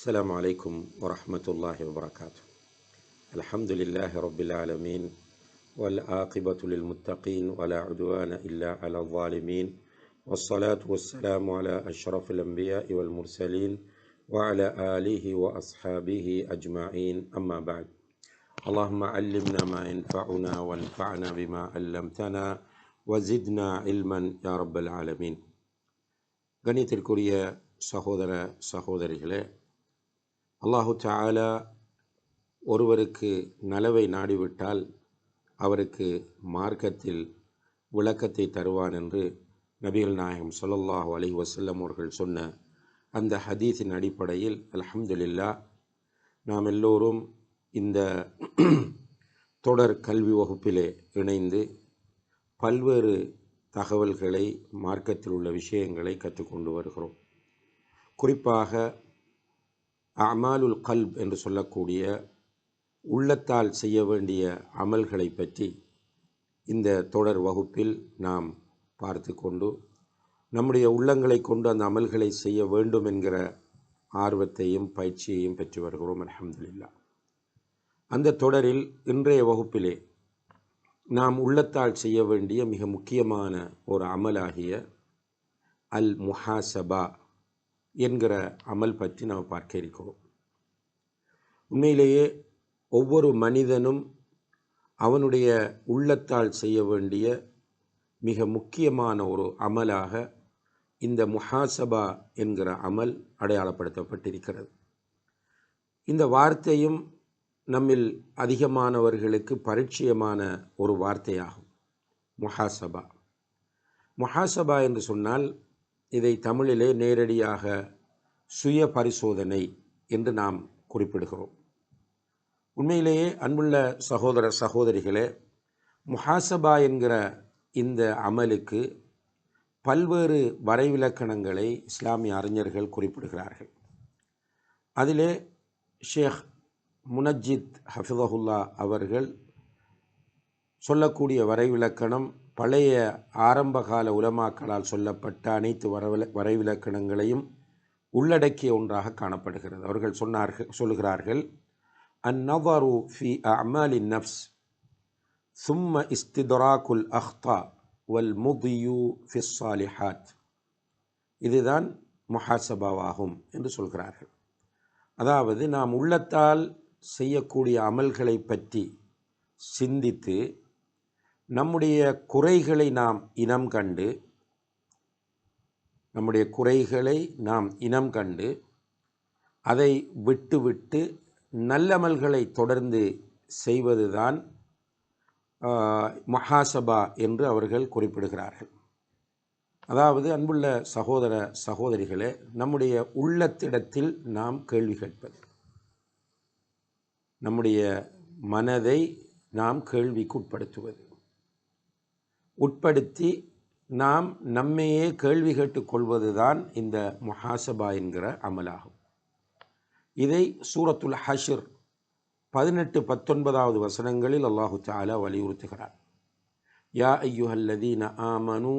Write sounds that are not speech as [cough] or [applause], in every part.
السلام عليكم ورحمة الله وبركاته الحمد لله رب العالمين والعاقبة للمتقين ولا عدوان إلا على الظالمين والصلاة والسلام على أشرف الأنبياء والمرسلين وعلى آله وأصحابه أجمعين أما بعد اللهم علمنا ما ينفعنا وانفعنا بما علمتنا وزدنا علما يا رب العالمين கணித்திற்குரிய சகோதர சகோதரிகளே அல்லாஹு சாலா ஒருவருக்கு நலவை நாடிவிட்டால் அவருக்கு மார்க்கத்தில் விளக்கத்தை தருவான் என்று நபிகள் நாயகம் சொல்லல்லாஹு அலி வசல்லம் அவர்கள் சொன்ன அந்த ஹதீஸின் அடிப்படையில் அல்ஹம்துலில்லா நாம் எல்லோரும் இந்த [clears throat] தொடர் கல்வி வகுப்பிலே இணைந்து பல்வேறு தகவல்களை மார்க்கத்தில் உள்ள விஷயங்களை கற்றுக்கொண்டு வருகிறோம். குறிப்பாக அமாலுல் கல்ப் என்று சொல்லக்கூடிய உள்ளத்தால் செய்ய வேண்டிய அமல்களை பற்றி இந்த தொடர் வகுப்பில் நாம் பார்த்து கொண்டு நம்முடைய உள்ளங்களை கொண்டு அந்த அமல்களை செய்ய வேண்டும் என்கிற ஆர்வத்தையும் பயிற்சியையும் பெற்று வருகிறோம் அலமதுல்லா அந்த தொடரில் இன்றைய வகுப்பிலே நாம் உள்ளத்தால் செய்ய வேண்டிய மிக முக்கியமான ஒரு அமலாகிய அல் முஹாசபா என்கிற அமல் பற்றி நாம் பார்க்க இருக்கிறோம். உண்மையிலேயே ஒவ்வொரு மனிதனும் அவனுடைய உள்ளத்தால் செய்ய வேண்டிய மிக முக்கியமான ஒரு அமலாக இந்த முஹாசபா என்கிற அமல் அடையாளப்படுத்தப்பட்டிருக்கிறது. இந்த வார்த்தையும் நம்மில் அதிகமானவர்களுக்கு பரிச்சயமான ஒரு வார்த்தையாகும். முஹாசபா. முஹாசபா என்று சொன்னால் இதை தமிழிலே நேரடியாக சுய பரிசோதனை என்று நாம் குறிப்பிடுகிறோம். உண்மையிலேயே அன்புள்ள சகோதர சகோதரிகளே முஹாசபா என்கிற இந்த அமலுக்கு பல்வேறு வரைவிலக்கணங்களை இஸ்லாமிய அறிஞர்கள் குறிப்பிடுகிறார்கள். அதிலே ஷேக் முனஜித் ஹஃபிதஹுல்லா அவர்கள் சொல்லக்கூடிய வரைவிலக்கணம் பழைய ஆரம்பகால உலமாக்களால் சொல்லப்பட்ட அனைத்து வரவில வரைவிலக்கணங்களையும் உள்ளடக்கிய ஒன்றாக காணப்படுகிறது. அவர்கள் சொன்னார்கள் சொல்கிறார்கள் அந்நவரு ஃபி அமாலின் நஃப்ஸ் சும்ம இஸ்திதராக்குல் அஹ்தா வல் முதியு ஃபிஸ்ஸாலிஹாத் இதுதான் முஹாசபாவாகும் என்று சொல்கிறார்கள். அதாவது நாம் உள்ளத்தால் செய்யக்கூடிய அமல்களை பற்றி சிந்தித்து நம்முடைய குறைகளை நாம் இனம் கண்டு நம்முடைய குறைகளை நாம் இனம் கண்டு அதை விட்டுவிட்டு நல்லமல்களை தொடர்ந்து செய்வதுதான் மகாசபா என்று அவர்கள் குறிப்பிடுகிறார்கள். அதாவது அன்புள்ள சகோதர சகோதரிகளே நம்முடைய உள்ளத்திடத்தில் நாம் கேள்வி கேட்பது நம்முடைய மனதை நாம் கேள்விக்குட்படுத்துவது உட்படுத்தி நாம் நம்மையே கேள்வி கேட்டுக்கொள்வது தான் இந்த முஹாசபா என்கிற அமலாகும். இதை சூரத்துல் ஹஷிர் பதினெட்டு பத்தொன்பதாவது வசனங்களில் அல்லாஹு தாலா வலியுறுத்துகிறார். யா ஐயுஹல்லதீன ஆமனு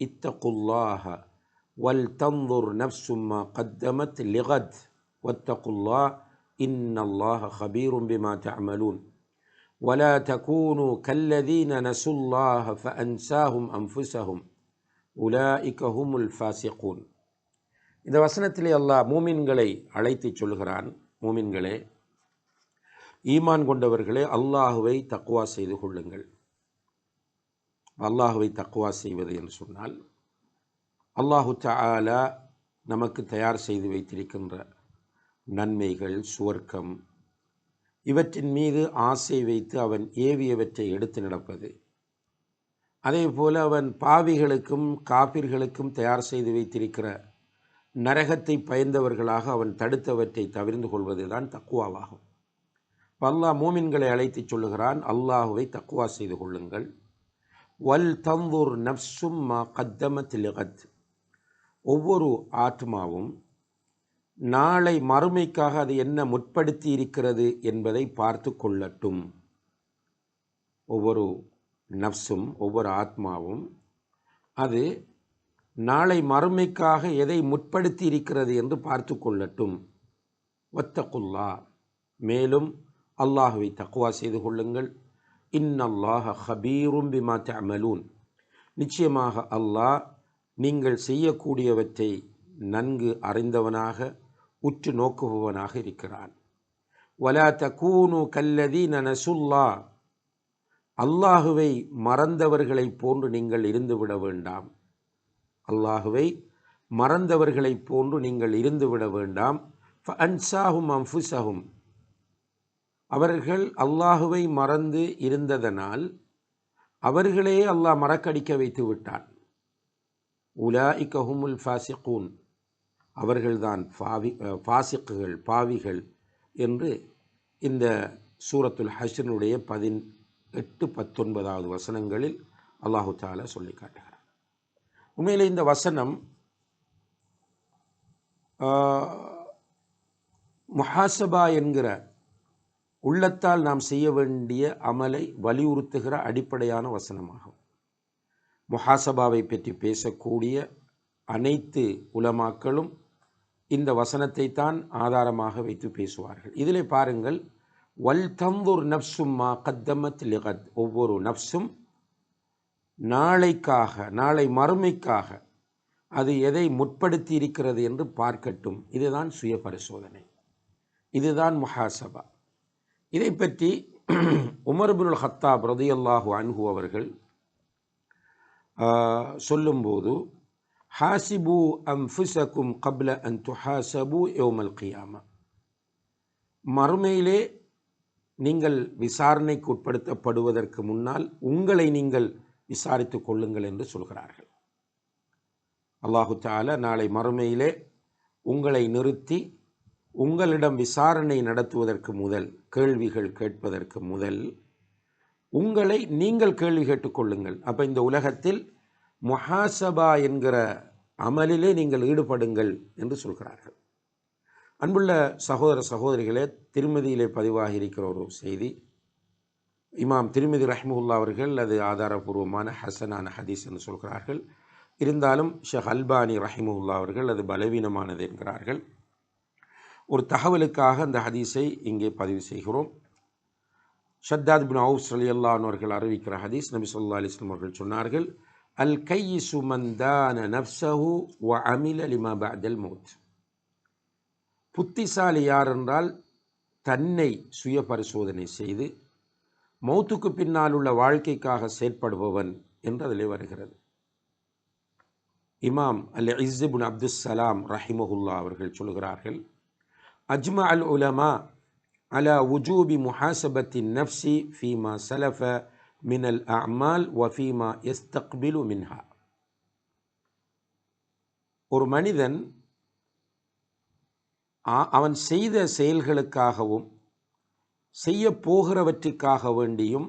இத்தகுல்லாஹ வல் தந்தூர் நப்சும்மா கத்தமத் லிகத் வத்தகுல்லா இன்னல்லாஹ ஹபீரும் பிமா தமலூன் ولا تكونوا كالذين نسوا الله فأنساهم أنفسهم أولئك هم الفاسقون இந்த வசனத்திலே அல்லாஹ் மூமின்களை அழைத்து சொல்கிறான் மூமின்களே ஈமான் கொண்டவர்களே அல்லாஹுவை தக்குவா செய்து கொள்ளுங்கள் அல்லாஹுவை தக்குவா செய்வது என்று சொன்னால் அல்லாஹு தாலா நமக்கு தயார் செய்து வைத்திருக்கின்ற நன்மைகள் சுவர்க்கம் இவற்றின் மீது ஆசை வைத்து அவன் ஏவியவற்றை எடுத்து நடப்பது. அதே போல் அவன் பாவிகளுக்கும் காப்பிர்களுக்கும் தயார் செய்து வைத்திருக்கிற நரகத்தை பயந்தவர்களாக அவன் தடுத்தவற்றை தவிர்ந்து கொள்வது தான் தக்குவாவாகும் அல்லாஹ் மூமின்களை அழைத்து சொல்லுகிறான் அல்லாஹுவை தக்குவா செய்து கொள்ளுங்கள். வல் தந்தூர் நப்சும் மா கத்தமத் லிகத். ஒவ்வொரு ஆத்மாவும் நாளை மறுமைக்காக அது என்ன முற்படுத்தி இருக்கிறது என்பதை பார்த்து கொள்ளட்டும். ஒவ்வொரு நப்சும் ஒவ்வொரு ஆத்மாவும் அது நாளை மறுமைக்காக எதை முற்படுத்தி இருக்கிறது என்று பார்த்து கொள்ளட்டும். ஒத்தகுல்லா மேலும் அல்லாஹுவை தக்குவா செய்து கொள்ளுங்கள். இன்னல்லாஹ ஹபீரும் பிமா தமலூன் நிச்சயமாக அல்லாஹ் நீங்கள் செய்யக்கூடியவற்றை நன்கு அறிந்தவனாக உற்று நோக்குபவனாக இருக்கிறான். வலா தகூனு கல்லதி நனசுல்லா அல்லாஹுவை மறந்தவர்களைப் போன்று நீங்கள் இருந்துவிட வேண்டாம். அல்லாஹுவை மறந்தவர்களைப் போன்று நீங்கள் இருந்துவிட வேண்டாம். அன்சாகும் அம்ஃபுசகும் அவர்கள் அல்லாஹுவை மறந்து இருந்ததனால் அவர்களே அல்லாஹ் மறக்கடிக்க வைத்து விட்டான் உலா உலாஇகஹுமுல் ஃபாசிகூன். அவர்கள்தான் ஃபாவி ஃபாசிக்குகள் பாவிகள் என்று இந்த சூரத்துல் ஹஷனுடைய பதின் எட்டு பத்தொன்பதாவது வசனங்களில் அல்லாஹு தாலா சொல்லி காட்டுகிறார். உண்மையில் இந்த வசனம் முஹாசபா என்கிற உள்ளத்தால் நாம் செய்ய வேண்டிய அமலை வலியுறுத்துகிற அடிப்படையான வசனமாகும். முஹாசபாவை பற்றி பேசக்கூடிய அனைத்து உலமாக்களும் இந்த வசனத்தை தான் ஆதாரமாக வைத்து பேசுவார்கள். இதில் பாருங்கள் வல் தந்தூர் நப்சும்மா கத்தமத் லிகத். ஒவ்வொரு நப்சும் நாளைக்காக நாளை மறுமைக்காக அது எதை முற்படுத்தி இருக்கிறது என்று பார்க்கட்டும். இதுதான் சுய பரிசோதனை. இதுதான் முஹாசபா. இதை பற்றி உமர்புல் ஹத்தாப் ரதியல்லாஹு அன்ஹு அவர்கள் சொல்லும்போது ஹாசிபு அம்ஃபுசக்கும் கப்ல அன் துஹாசபு யோமல் கியாமா மறுமையிலே நீங்கள் விசாரணைக்கு உட்படுத்தப்படுவதற்கு முன்னால் உங்களை நீங்கள் விசாரித்து கொள்ளுங்கள் என்று சொல்கிறார்கள். அல்லாஹு தால நாளை மறுமையிலே உங்களை நிறுத்தி உங்களிடம் விசாரணை நடத்துவதற்கு முதல் கேள்விகள் கேட்பதற்கு முதல் உங்களை நீங்கள் கேள்வி கேட்டுக்கொள்ளுங்கள் அப்போ இந்த உலகத்தில் முஹாசபா என்கிற அமலிலே நீங்கள் ஈடுபடுங்கள் என்று சொல்கிறார்கள். அன்புள்ள சகோதர சகோதரிகளே திருமதியிலே பதிவாகி இருக்கிற ஒரு செய்தி. இமாம் திருமதி ரஹ்முல்லா அவர்கள் அது ஆதாரபூர்வமான ஹசனான ஹதீஸ் என்று சொல்கிறார்கள். இருந்தாலும் ஷேக் அல்பானி ரஹிமுல்லா அவர்கள் அது பலவீனமானது என்கிறார்கள். ஒரு தகவலுக்காக அந்த ஹதீஸை இங்கே பதிவு செய்கிறோம். ஷத்தாத் பின் அவுஸ் அலி அல்லான் அறிவிக்கிற ஹதீஸ் நபி சொல்லா அலிஸ்லாம் அவர்கள் சொன்னார்கள். அல் கையிசு மந்தான நப்சஹு வ அமில லிமா பாதல் மௌத் புத்திசாலி யார் என்றால் தன்னை சுய பரிசோதனை செய்து மௌத்துக்கு பின்னால் உள்ள வாழ்க்கைக்காக செயற்படுபவன் என்று அதிலே வருகிறது. இமாம் அல் இஸ்ஸிபுன் அப்துல் சலாம் ரஹிமஹுல்லா அவர்கள் சொல்கிறார்கள் அஜ்மா அல் உலமா அலா உஜூபி முஹாசபத்தின் நப்சி ஃபீமா சலஃப மினல் அமால் வஃபீமா يستقبل மின்ஹா. ஒரு மனிதன் அவன் செய்த செயல்களுக்காகவும் செய்ய போகிறவற்றுக்காக வேண்டியும்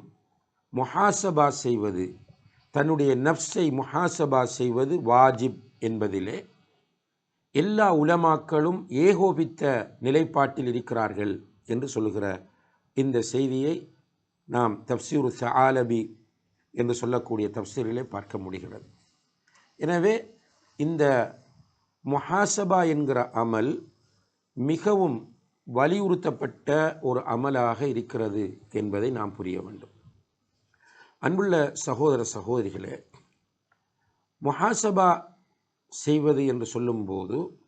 முஹாசபா செய்வது தன்னுடைய நப்சை முஹாசபா செய்வது வாஜிப் என்பதிலே எல்லா உலமாக்களும் ஏகோபித்த நிலைப்பாட்டில் இருக்கிறார்கள் என்று சொல்லுகிற இந்த செய்தியை நாம் தப்சீரு ஆலபி என்று சொல்லக்கூடிய தப்சீரிலே பார்க்க முடிகிறது. எனவே இந்த முஹாசபா என்கிற அமல் மிகவும் வலியுறுத்தப்பட்ட ஒரு அமலாக இருக்கிறது என்பதை நாம் புரிய வேண்டும். அன்புள்ள சகோதர சகோதரிகளே முஹாசபா செய்வது என்று சொல்லும்போது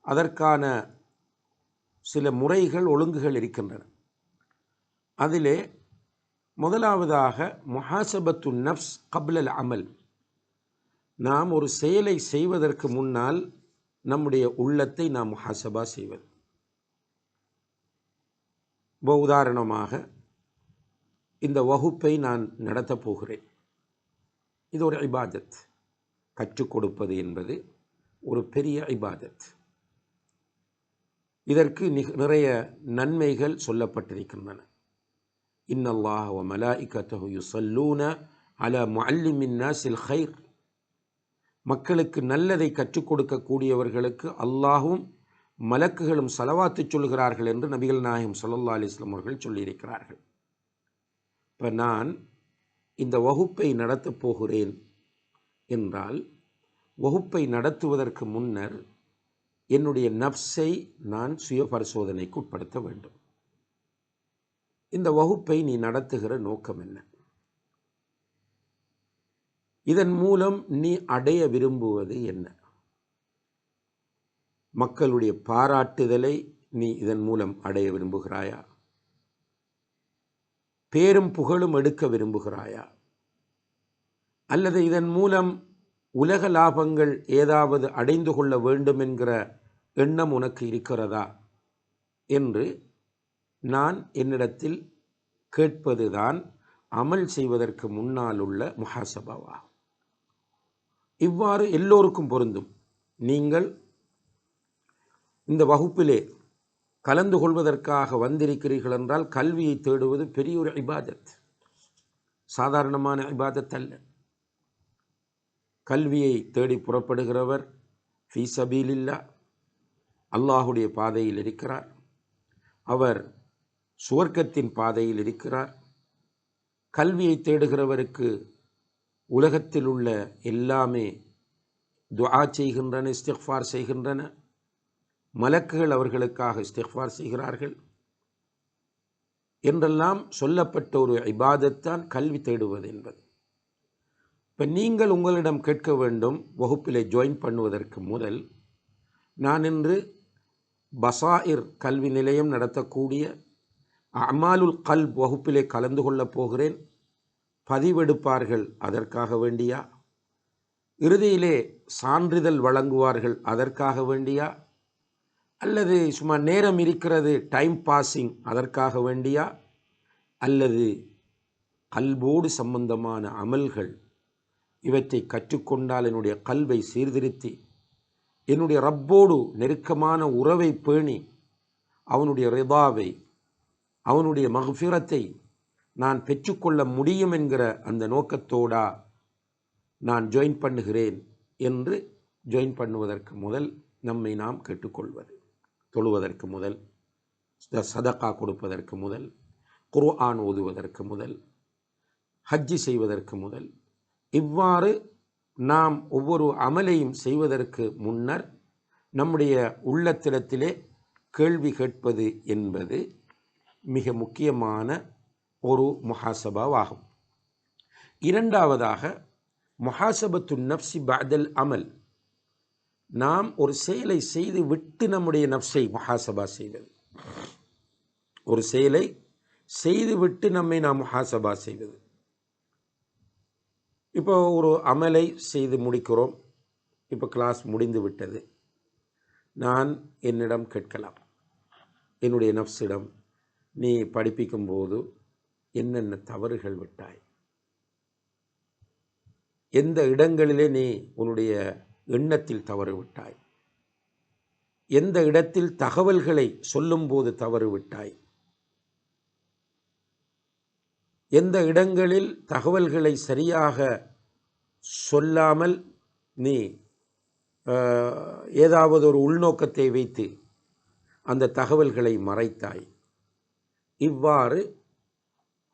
அதற்கான சில முறைகள் ஒழுங்குகள் இருக்கின்றன. அதிலே முதலாவதாக முஹாசபத்து நப்ஸ் கப்லல் அமல். நாம் ஒரு செயலை செய்வதற்கு முன்னால் நம்முடைய உள்ளத்தை நாம் முஹாசபா செய்வது. இப்போ உதாரணமாக இந்த வகுப்பை நான் நடத்தப் போகிறேன். இது ஒரு இபாதத். கற்றுக் கொடுப்பது என்பது ஒரு பெரிய இபாதத். இதற்கு நிறைய நன்மைகள் சொல்லப்பட்டிருக்கின்றன. இன்னல்லாஹ் வ மலாஇகத்தஹு யுசல்லூன அல முஅல்லிமின் நாசில் ஹைர் மக்களுக்கு நல்லதை கற்றுக் கொடுக்கக்கூடியவர்களுக்கு அல்லாஹும் மலக்குகளும் செலவாத்து சொல்கிறார்கள் என்று நபிகள் நாயகம் சொல்லல்லா அலிஸ்லாம் அவர்கள் சொல்லியிருக்கிறார்கள். இப்போ நான் இந்த வகுப்பை நடத்தப் போகிறேன் என்றால் வகுப்பை நடத்துவதற்கு முன்னர் என்னுடைய நப்ஸை நான் சுய பரிசோதனைக்கு உட்படுத்த வேண்டும். இந்த வகுப்பை நீ நடத்துகிற நோக்கம் என்ன? இதன் மூலம் நீ அடைய விரும்புவது என்ன? மக்களுடைய பாராட்டுதலை நீ இதன் மூலம் அடைய விரும்புகிறாயா? பேரும் புகழும் எடுக்க விரும்புகிறாயா? அல்லது இதன் மூலம் உலக லாபங்கள் ஏதாவது அடைந்து கொள்ள வேண்டும் என்கிற எண்ணம் உனக்கு இருக்கிறதா? என்று நான் என்னிடத்தில் கேட்பதுதான் அமல் செய்வதற்கு முன்னால் உள்ள முஹாசபாவா. இவ்வாறு எல்லோருக்கும் பொருந்தும். நீங்கள் இந்த வகுப்பிலே கலந்து கொள்வதற்காக வந்திருக்கிறீர்கள் என்றால் கல்வியை தேடுவது பெரிய ஒரு இபாதத். சாதாரணமான இபாதத் அல்ல. கல்வியை தேடி புறப்படுகிறவர் ஃபீ சபீலில்லா அல்லாஹுடைய பாதையில் இருக்கிறார். அவர் சுவர்க்கத்தின் பாதையில் இருக்கிறார். கல்வியை தேடுகிறவருக்கு உலகத்தில் உள்ள எல்லாமே துஆ செய்கின்றன இஸ்திஃபார் செய்கின்றன. மலக்குகள் அவர்களுக்காக இஸ்திஃபார் செய்கிறார்கள். என்றெல்லாம் சொல்லப்பட்ட ஒரு இபாதத்தான் கல்வி தேடுவது என்பது. இப்போ நீங்கள் உங்களிடம் கேட்க வேண்டும் வகுப்பிலே ஜாயின் பண்ணுவதற்கு முதல் நான் இன்று பசாயிர் கல்வி நிலையம் நடத்தக்கூடிய அமாலுல் கல் வகுப்பிலே கலந்து கொள்ளப் போகிறேன். பதிவெடுப்பார்கள் அதற்காக வேண்டியா? இறுதியிலே சான்றிதழ் வழங்குவார்கள் அதற்காக வேண்டியா? அல்லது சும்மா நேரம் இருக்கிறது டைம் பாஸிங் அதற்காக வேண்டியா? அல்லது கல்வோடு சம்பந்தமான அமல்கள் இவற்றை கற்றுக்கொண்டால் என்னுடைய கல்வை சீர்திருத்தி என்னுடைய ரப்போடு நெருக்கமான உறவை பேணி அவனுடைய ரிதாவை அவனுடைய மகஃபிரத்தை நான் பெற்றுக்கொள்ள முடியும் என்கிற அந்த நோக்கத்தோடா நான் ஜாயின் பண்ணுகிறேன் என்று ஜாயின் பண்ணுவதற்கு முதல் நம்மை நாம் கேட்டுக்கொள்வது. தொழுவதற்கு முதல் சதக்கா கொடுப்பதற்கு முதல் குர்ஆன் ஓதுவதற்கு முதல் ஹஜ்ஜி செய்வதற்கு முதல். இவ்வாறு நாம் ஒவ்வொரு அமலையும் செய்வதற்கு முன்னர் நம்முடைய உள்ளத்திடத்திலே கேள்வி கேட்பது என்பது மிக முக்கியமான ஒரு முஹாசபாவாகும். இரண்டாவதாக முஹாசபத்து நப்சி பாதல் அமல். நாம் ஒரு செயலை செய்து விட்டு நம்முடைய நப்சை முஹாசபா செய்வது ஒரு செயலை செய்துவிட்டு நம்மை நாம் முஹாசபா செய்வது இப்போ ஒரு அமலை செய்து முடிக்கிறோம். இப்போ கிளாஸ் முடிந்து விட்டது. நான் என்னிடம் கேட்கலாம். என்னுடைய நப்சிடம் நீ படிப்பிக்கும் போது என்னென்ன தவறுகள் விட்டாய்? எந்த இடங்களிலே நீ உன்னுடைய எண்ணத்தில் தவறு விட்டாய்? எந்த இடத்தில் தகவல்களை சொல்லும்போது தவறு விட்டாய்? எந்த இடங்களில் தகவல்களை சரியாக சொல்லாமல் நீ ஏதாவது ஒரு உள்நோக்கத்தை வைத்து அந்த தகவல்களை மறைத்தாய்? இவ்வாறு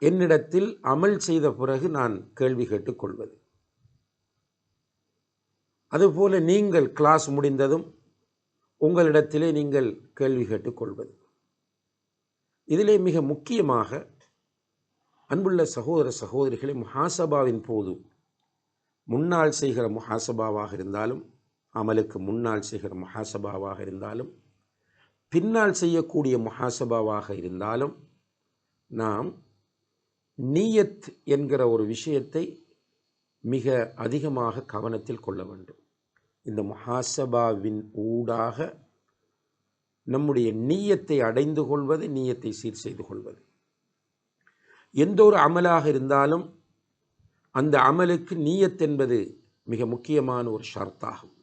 என்னிடத்தில் அமல் செய்த பிறகு நான் கேள்வி கேட்டுக்கொள்வது. அதுபோல நீங்கள் கிளாஸ் முடிந்ததும் உங்களிடத்திலே நீங்கள் கேள்வி கேட்டுக்கொள்வது. இதிலே மிக முக்கியமாக அன்புள்ள சகோதர சகோதரிகளை முஹாசபாவின் போது முன்னால் செய்கிற முஹாசபாவாக இருந்தாலும் அமலுக்கு முன்னால் செய்கிற முஹாசபாவாக இருந்தாலும் பின்னால் செய்யக்கூடிய முஹாசபாவாக இருந்தாலும் நாம் நீயத் என்கிற ஒரு விஷயத்தை மிக அதிகமாக கவனத்தில் கொள்ள வேண்டும். இந்த முஹாசபாவின் ஊடாக நம்முடைய நீயத்தை அடைந்து கொள்வது நீயத்தை சீர் செய்து கொள்வது. எந்த ஒரு அமலாக இருந்தாலும் அந்த அமலுக்கு நீயத் என்பது மிக முக்கியமான ஒரு ஷர்த்தாகும்.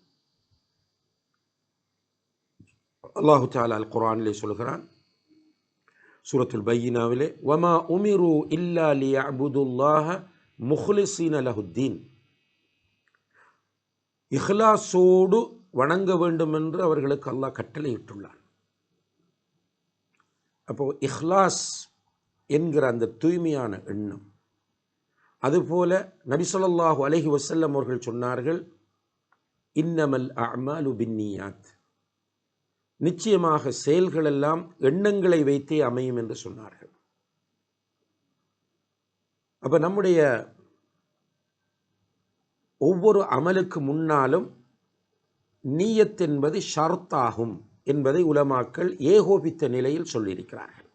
அல்லாஹு தாலா அல் குரானிலே சொல்கிறான் சூரத்துல் பையினாவிலே வமா உமிரு இல்லா லி அபுதுல்லாஹ முஹ்லிசீன் அலஹுத்தீன் இஹ்லாஸோடு வணங்க வேண்டும் என்று அவர்களுக்கு அல்லாஹ் கட்டளையிட்டுள்ளான். அப்போ இஹ்லாஸ் என்கிற அந்த தூய்மையான எண்ணம். அதுபோல நபிசல்லாஹு அலஹி வசல்லம் அவர்கள் சொன்னார்கள் இன்னமல் அமாலு பின்னியாத். நிச்சயமாக செயல்கள் எல்லாம் எண்ணங்களை வைத்தே அமையும் என்று சொன்னார்கள். அப்போ நம்முடைய ஒவ்வொரு அமலுக்கு முன்னாலும் நீயத் என்பது ஷர்த்தாகும் என்பதை உலமாக்கள் ஏகோபித்த நிலையில் சொல்லியிருக்கிறார்கள்.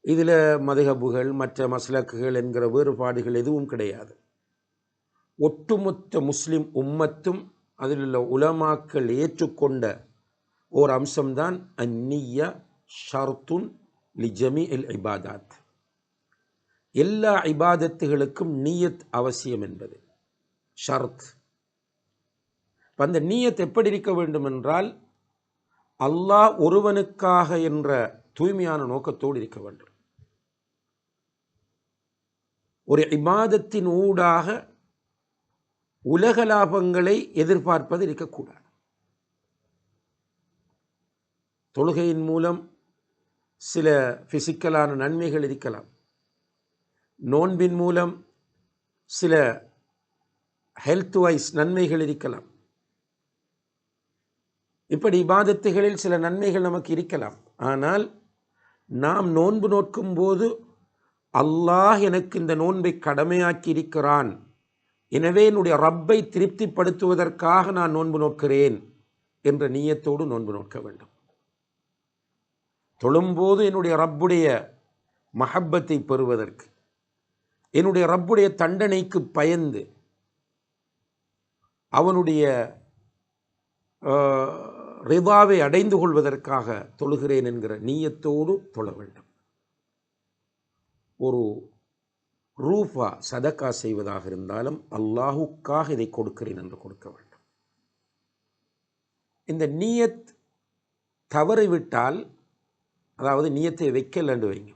இதில் மதுகபுகள் மற்ற மஸ்லக்குகள் என்கிற வேறுபாடுகள் எதுவும் கிடையாது. ஒட்டுமொத்த முஸ்லிம் உம்மத்தும் அதில் உள்ள உலமாக்கள் ஏற்றுக்கொண்ட ஓர் அம்சம்தான் அந்நிய ஷர்த்துன் லிஜமி எல் இபாதாத். எல்லா இபாதத்துகளுக்கும் நீயத் அவசியம் என்பது. ஷர்த். அந்த நீயத் எப்படி இருக்க வேண்டும் என்றால் அல்லாஹ் ஒருவனுக்காக என்ற தூய்மையான நோக்கத்தோடு இருக்க வேண்டும். ஒரு இபாதத்தின் ஊடாக உலக லாபங்களை எதிர்பார்ப்பது இருக்கக்கூடாது. தொழுகையின் மூலம் சில ஃபிசிக்கலான நன்மைகள் இருக்கலாம். நோன்பின் மூலம் சில ஹெல்த் வைஸ் நன்மைகள் இருக்கலாம். இப்படி இபாதத்துகளில் சில நன்மைகள் நமக்கு இருக்கலாம். ஆனால் நாம் நோன்பு நோக்கும் போது அல்லாஹ் எனக்கு இந்த நோன்பை கடமையாக்கி இருக்கிறான். எனவே என்னுடைய ரப்பை திருப்திப்படுத்துவதற்காக நான் நோன்பு நோக்கிறேன் என்ற நீயத்தோடு நோன்பு நோக்க வேண்டும். தொழும்போது என்னுடைய ரப்புடைய மஹப்பத்தை பெறுவதற்கு என்னுடைய ரப்புடைய தண்டனைக்கு பயந்து அவனுடைய ரிதாவை அடைந்து கொள்வதற்காக தொழுகிறேன் என்கிற நீயத்தோடு தொழ வேண்டும். ஒரு ரூஃபா சதக்கா செய்வதாக இருந்தாலும் அல்லாஹுக்காக இதை கொடுக்கிறேன் என்று கொடுக்க வேண்டும். இந்த நீயத் தவறிவிட்டால் அதாவது நீயத்தை வைக்கல் வைங்க.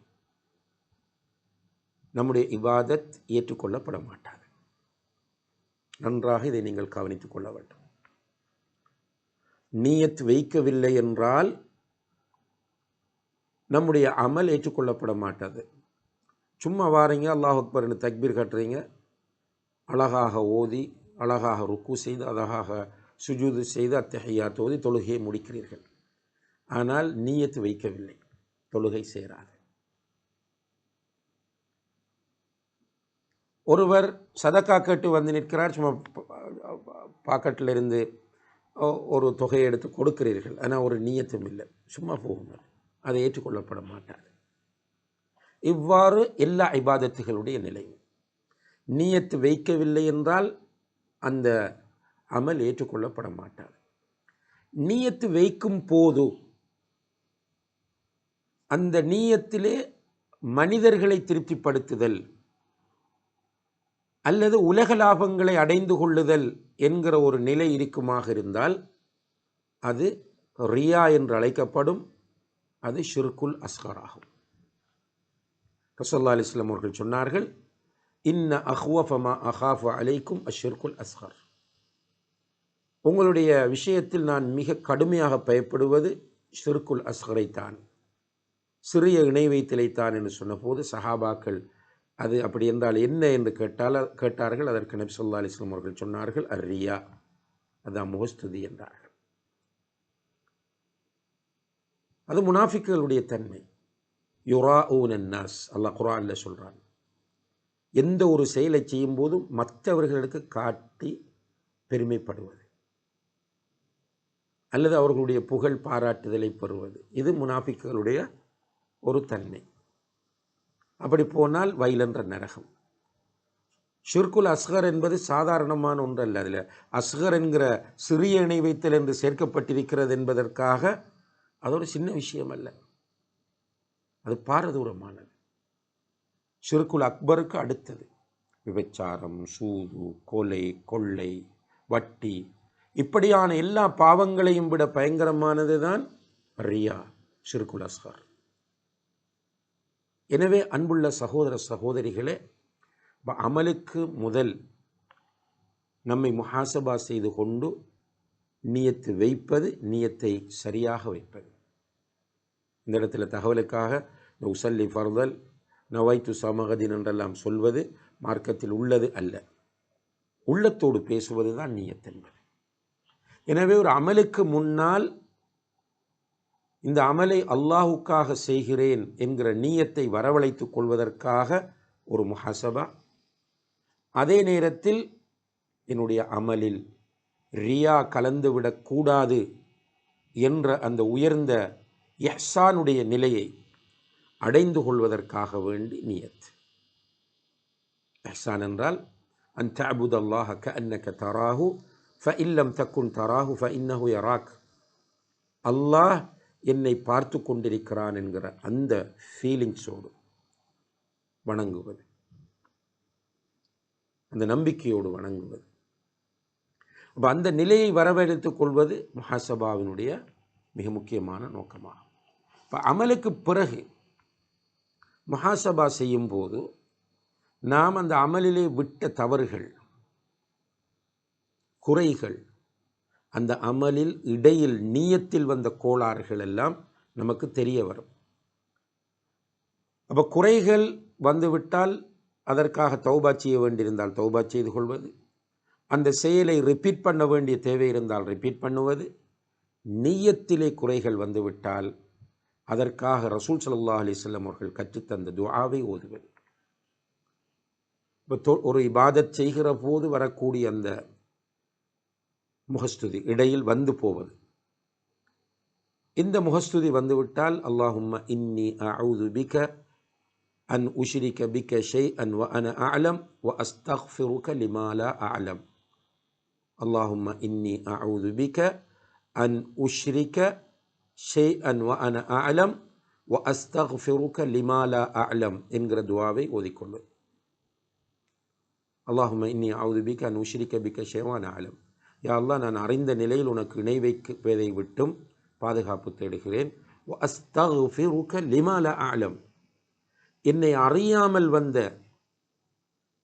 நம்முடைய இவாதத் ஏற்றுக்கொள்ளப்பட மாட்டாது நன்றாக இதை நீங்கள் கவனித்துக் கொள்ள வேண்டும். நீயத் வைக்கவில்லை என்றால் நம்முடைய அமல் ஏற்றுக்கொள்ளப்பட மாட்டாது. சும்மா வாரீங்க அல்லாஹ் அக்பர்னு தக்பீர் கட்டுறீங்க. அழகாக ஓதி அழகாக ருக்கு செய்து அழகாக சுஜூது செய்து அத்தகையா ஓதி தொழுகையை முடிக்கிறீர்கள். ஆனால் நீயத்து வைக்கவில்லை. தொழுகை சேராது. ஒருவர் சதக்கா கேட்டு வந்து நிற்கிறார் சும்மா பாக்கெட்டில் இருந்து ஒரு தொகையை எடுத்து கொடுக்கிறீர்கள். ஆனால் ஒரு நீயத்தும் இல்லை. சும்மா போகுங்கள் அதை. ஏற்றுக்கொள்ளப்பட மாட்டார். இவ்வாறு எல்லா இபாதத்துகளுடைய நிலை. நீயத்து வைக்கவில்லை என்றால் அந்த அமல் ஏற்றுக்கொள்ளப்பட மாட்டார் நீயத்து வைக்கும் போது அந்த நீயத்திலே மனிதர்களை திருப்திப்படுத்துதல் அல்லது உலக லாபங்களை அடைந்து கொள்ளுதல் என்கிற ஒரு நிலை இருக்குமாக இருந்தால் அது ரியா என்று அழைக்கப்படும் அது ஷிர்குல் அஸ்கர் ஆகும். ரசல்லா அலிஸ்லாம் அவர்கள் சொன்னார்கள் இன்ன அஹ்வஃபமா அஹாஃப அலைக்கும் அஷிர்குல் அஸ்கர். உங்களுடைய விஷயத்தில் நான் மிக கடுமையாக பயப்படுவது ஷிர்குல் அஸ்கரை தான் சிறிய இணை வைத்திலைத்தான் என்று சொன்னபோது சஹாபாக்கள் அது அப்படி என்றால் என்ன என்று கேட்டால் கேட்டார்கள். அதற்கு நபி சொல்லா அலிஸ்லாம் அவர்கள் சொன்னார்கள் அர்ரியா அதான் முகஸ்துதி என்றார்கள். அது முனாஃபிக்குகளுடைய தன்மை. யுரா ஊனன்னாஸ் அல்லாஹ் குரான்ல சொல்கிறான் எந்த ஒரு செயலை செய்யும் போதும் மற்றவர்களுக்கு காட்டி பெருமைப்படுவது. அல்லது அவர்களுடைய புகழ் பாராட்டுதலை பெறுவது. இது முனாஃபிக்குகளுடைய ஒரு தன்மை. அப்படி போனால் வயலென்ற நரகம். ஷிர்குல் அஸ்கர் என்பது சாதாரணமான ஒன்று அல்ல அதில். அஸ்கர் என்கிற சிறிய இணை வைத்தல் என்று சேர்க்கப்பட்டிருக்கிறது என்பதற்காக அது ஒரு சின்ன விஷயம் அல்ல. அது பாரதூரமானது. ஷிர்குல் அக்பருக்கு அடுத்தது. விபச்சாரம் சூது கொலை கொள்ளை வட்டி. இப்படியான எல்லா பாவங்களையும் விட பயங்கரமானது தான் ரியா ஷிர்குல் அஸ்கர். எனவே அன்புள்ள சகோதர சகோதரிகளே அமலுக்கு முதல் நம்மை முஹாசபா செய்து கொண்டு நியத்து வைப்பது நியத்தை சரியாக வைப்பது. இந்த இடத்துல தகவலுக்காக இந்த உசல்லி ஃபர்தல் நவாய்த்து சமகதின் என்றெல்லாம் சொல்வது மார்க்கத்தில் உள்ளது அல்ல. உள்ளத்தோடு பேசுவது தான் நியத்தென்பது எனவே ஒரு அமலுக்கு முன்னால் இந்த அமலை அல்லாஹுக்காக செய்கிறேன் என்கிற நீயத்தை வரவழைத்துக் கொள்வதற்காக ஒரு முஹசபா. அதே நேரத்தில் என்னுடைய அமலில் ரியா கலந்துவிடக்கூடாது என்ற அந்த உயர்ந்த எஹ்சானுடைய நிலையை அடைந்து கொள்வதற்காக வேண்டி நியத். எஹ்சான் என்றால் அன் தஅபுத் அல்லாஹ கஅன்னக தராஹு ஃபஇல்லம் தக்குன் தராஹு ஃப இன்னஹு யராக். அல்லாஹ் என்னை பார்த்து கொண்டிருக்கிறான் என்கிற அந்த ஃபீலிங்ஸோடு வணங்குவது. அந்த நம்பிக்கையோடு வணங்குவது. அப்போ அந்த நிலையை வரவழைத்துக் கொள்வது மஹாசபாவினுடைய மிக முக்கியமான நோக்கமாகும். இப்போ அமலுக்கு பிறகு மகாசபா செய்யும்போது நாம் அந்த அமலிலே விட்ட தவறுகள் குறைகள் அந்த அமலில் இடையில் நீயத்தில் வந்த கோளாறுகள் எல்லாம் நமக்கு தெரிய வரும். அப்போ குறைகள் வந்துவிட்டால் அதற்காக தௌபா செய்ய வேண்டியிருந்தால் தௌபா செய்து கொள்வது. அந்த செயலை ரிப்பீட் பண்ண வேண்டிய தேவை இருந்தால் ரிப்பீட் பண்ணுவது. நீயத்திலே குறைகள் வந்துவிட்டால் அதற்காக ரசூல் சல்லா அலிஸ்லம் அவர்கள் கற்றுத்தந்த துஆவை ஓதுவது. இப்போ ஒரு இபாதத் செய்கிற போது வரக்கூடிய அந்த முகஸ்துதி இடையில் வந்து போவது. இந்த முகஸ்துதி வந்துவிட்டால் அல்லாஹும்ம இன்னி அஊது பிக அன் உஷ்ரிக பிக ஷைஅன் வ அன அஅலம் வ அஸ்தக்ஃபிருக லிமா லா அஅலம். அல்லாஹும்ம இன்னி அஊது பிக அன் உஷ்ரிக ஷைஅன் வ அன அஅலம் வ அஸ்தக்ஃபிருக லிமா லா அஅலம். என்கிற துவாவை ஓதிக்கொள்ளு அல்லாஹும்ம இன்னி அவுது பிக அன் உஷ்ரிக்க பிக்க ஷேவான் ஆலம் யா யாழ்லா நான் அறிந்த நிலையில் உனக்கு இணை வைப்பதை விட்டும் பாதுகாப்பு தேடுகிறேன். வ என்னை அறியாமல் வந்த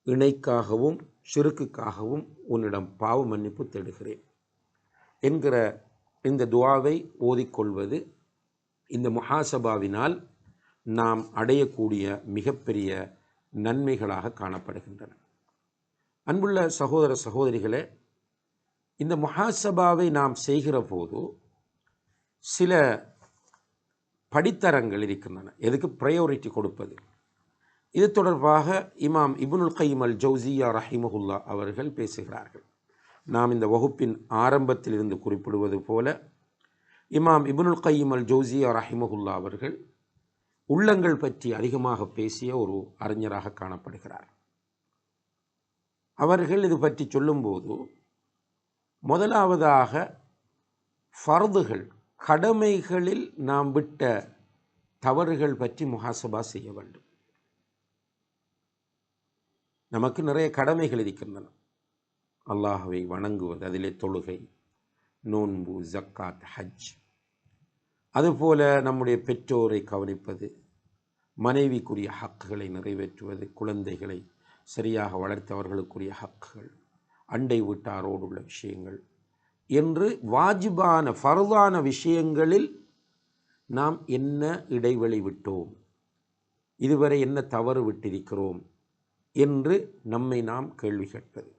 இணைக்காகவும் ஷிருக்குக்காகவும் உன்னிடம் பாவ மன்னிப்பு தேடுகிறேன். என்கிற இந்த துவாவை ஓதிக்கொள்வது இந்த முஹாசபாவினால் நாம் அடையக்கூடிய மிகப்பெரிய நன்மைகளாக காணப்படுகின்றன. அன்புள்ள சகோதர சகோதரிகளே இந்த முஹாசபாவை நாம் செய்கிற போது சில படித்தரங்கள் இருக்கின்றன. எதுக்கு? ப்ரையாரிட்டி கொடுப்பது. இது தொடர்பாக இமாம் இபுனுல் கைம் அல் ஜவுசியா ரஹிமஹுல்லா அவர்கள் பேசுகிறார்கள். நாம் இந்த வகுப்பின் ஆரம்பத்தில் இருந்து குறிப்பிடுவது போல இமாம் இபுனுல் கைம் அல் ஜவுசியா ரஹிமஹுல்லா அவர்கள் உள்ளங்கள் பற்றி அதிகமாக பேசிய ஒரு அறிஞராக காணப்படுகிறார். அவர்கள் இது பற்றி சொல்லும்போது முதலாவதாக ஃபர்துகள் கடமைகளில் நாம் விட்ட தவறுகள் பற்றி முகாசபா செய்ய வேண்டும். நமக்கு நிறைய கடமைகள் இருக்கின்றன. அல்லாஹவை வணங்குவது அதிலே தொழுகை நோன்பு ஜக்காத் ஹஜ். அதுபோல நம்முடைய பெற்றோரை கவனிப்பது மனைவிக்குரிய ஹக்குகளை நிறைவேற்றுவது குழந்தைகளை சரியாக வளர்த்தவர்களுக்குரிய ஹக்குகள். அண்டை வீட்டாரோடு உள்ள விஷயங்கள் என்று வாஜிபான ஃபர்தான விஷயங்களில் நாம் என்ன இடைவெளி விட்டோம்? இதுவரை என்ன தவறு விட்டிருக்கிறோம்? என்று நம்மை நாம் கேள்வி கேட்பது.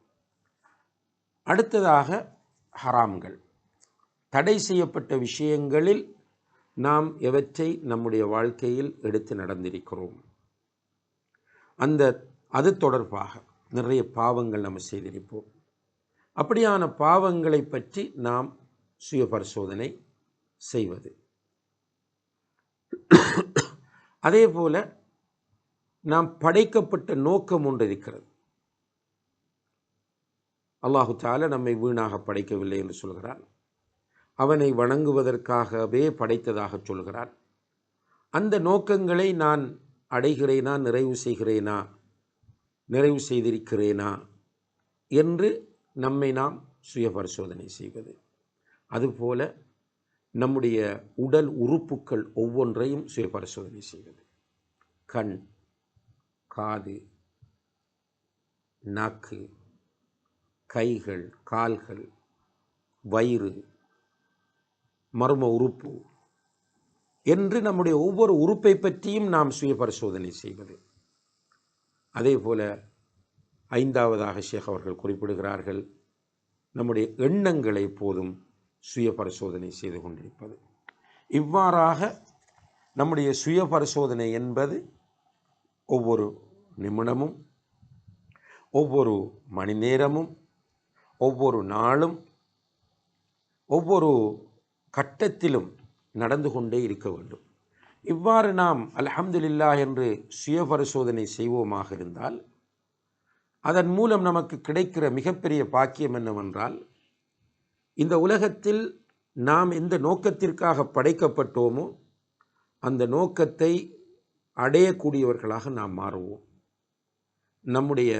அடுத்ததாக ஹராம்கள். தடை செய்யப்பட்ட விஷயங்களில் நாம் எவற்றை நம்முடைய வாழ்க்கையில் எடுத்து நடந்திருக்கிறோம்? அந்த அது தொடர்பாக நிறைய பாவங்கள் நம்ம செய்திருப்போம். அப்படியான பாவங்களை பற்றி நாம் சுய பரிசோதனை செய்வது. அதே போல நாம் படைக்கப்பட்ட நோக்கம் ஒன்று இருக்கிறது. அல்லாஹு தால நம்மை வீணாக படைக்கவில்லை என்று சொல்கிறான். அவனை வணங்குவதற்காகவே படைத்ததாக சொல்கிறான். அந்த நோக்கங்களை நான் அடைகிறேனா நிறைவு செய்கிறேனா நிறைவு செய்திருக்கிறேனா என்று நம்மை நாம் சுய பரிசோதனை செய்வது. அதுபோல நம்முடைய உடல் உறுப்புக்கள் ஒவ்வொன்றையும் சுய பரிசோதனை செய்வது. கண் காது நாக்கு கைகள் கால்கள் வயிறு மர்ம உறுப்பு என்று நம்முடைய ஒவ்வொரு உறுப்பை பற்றியும் நாம் சுய பரிசோதனை செய்வது. அதே போல ஐந்தாவதாக ஷேக் அவர்கள் குறிப்பிடுகிறார்கள் நம்முடைய எண்ணங்களை போதும் சுய பரிசோதனை செய்து கொண்டிருப்பது. இவ்வாறாக நம்முடைய சுய பரிசோதனை என்பது ஒவ்வொரு நிமிடமும் ஒவ்வொரு மணி நேரமும் ஒவ்வொரு நாளும் ஒவ்வொரு கட்டத்திலும் நடந்து கொண்டே இருக்க வேண்டும். இவ்வாறு நாம் அல்ஹம்துலில்லா என்று சுய பரிசோதனை செய்வோமாக இருந்தால் அதன் மூலம் நமக்கு கிடைக்கிற மிகப்பெரிய பாக்கியம் என்னவென்றால் இந்த உலகத்தில் நாம் எந்த நோக்கத்திற்காக படைக்கப்பட்டோமோ அந்த நோக்கத்தை அடையக்கூடியவர்களாக நாம் மாறுவோம். நம்முடைய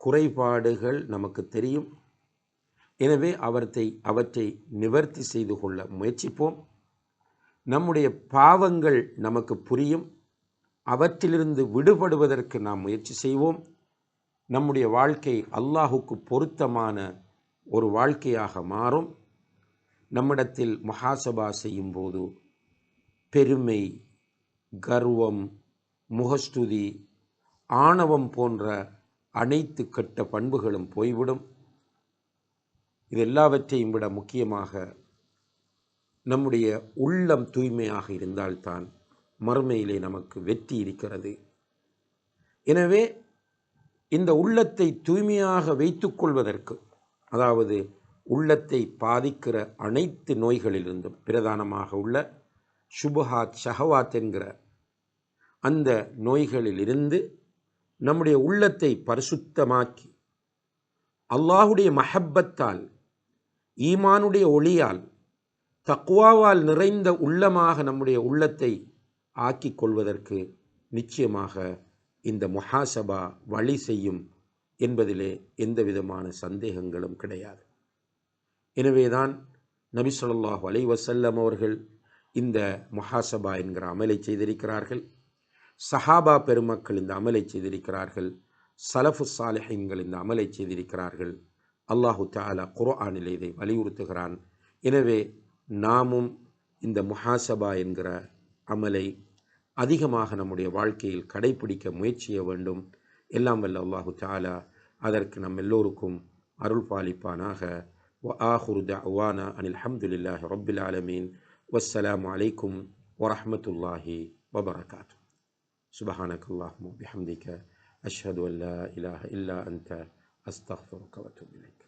குறைபாடுகள் நமக்கு தெரியும். எனவே அவற்றை அவற்றை நிவர்த்தி செய்து கொள்ள முயற்சிப்போம். நம்முடைய பாவங்கள் நமக்கு புரியும். அவற்றிலிருந்து விடுபடுவதற்கு நாம் முயற்சி செய்வோம். நம்முடைய வாழ்க்கை அல்லாஹுக்கு பொருத்தமான ஒரு வாழ்க்கையாக மாறும். நம்மிடத்தில் மகாசபா செய்யும் போது பெருமை கர்வம் முகஸ்துதி ஆணவம் போன்ற அனைத்து கெட்ட பண்புகளும் போய்விடும். இது எல்லாவற்றையும் விட முக்கியமாக நம்முடைய உள்ளம் தூய்மையாக இருந்தால்தான் மறுமையிலே நமக்கு வெற்றி இருக்கிறது. எனவே இந்த உள்ளத்தை தூய்மையாக வைத்துக்கொள்வதற்கு அதாவது உள்ளத்தை பாதிக்கிற அனைத்து நோய்களிலிருந்தும் பிரதானமாக உள்ள சுபஹாத் ஷஹவாத் என்கிற அந்த நோய்களிலிருந்து நம்முடைய உள்ளத்தை பரிசுத்தமாக்கி அல்லாஹுடைய மஹப்பத்தால் ஈமானுடைய ஒளியால் தக்குவாவால் நிறைந்த உள்ளமாக நம்முடைய உள்ளத்தை ஆக்கிக் கொள்வதற்கு நிச்சயமாக இந்த முஹாசபா வழி செய்யும் என்பதிலே எந்த விதமான சந்தேகங்களும் கிடையாது. எனவேதான் நபி சொல்லாஹ் அலை வசல்லம் அவர்கள் இந்த முஹாசபா என்கிற அமலை செய்திருக்கிறார்கள். சஹாபா பெருமக்கள் இந்த அமலை செய்திருக்கிறார்கள். சலஃபு சாலிஹீன்கள் இந்த அமலை செய்திருக்கிறார்கள். அல்லாஹு தஆலா குர்ஆனில் இதை வலியுறுத்துகிறான். எனவே நாமும் இந்த முஹாசபா என்கிற அமலை அதிகமாக நம்முடைய வாழ்க்கையில் கடைபிடிக்க முயற்சிய வேண்டும் எல்லாம் வல்ல அல்லாஹு தஆலா அதற்கு நம் எல்லோருக்கும் அருள் பாலிப்பானாக وآخر دعوانا أن الحمد لله رب العالمين والسلام عليكم ورحمة الله وبركاته سبحانك اللهم وبحمدك أشهد أن لا إله إلا أنت أستغفرك وأتوب إليك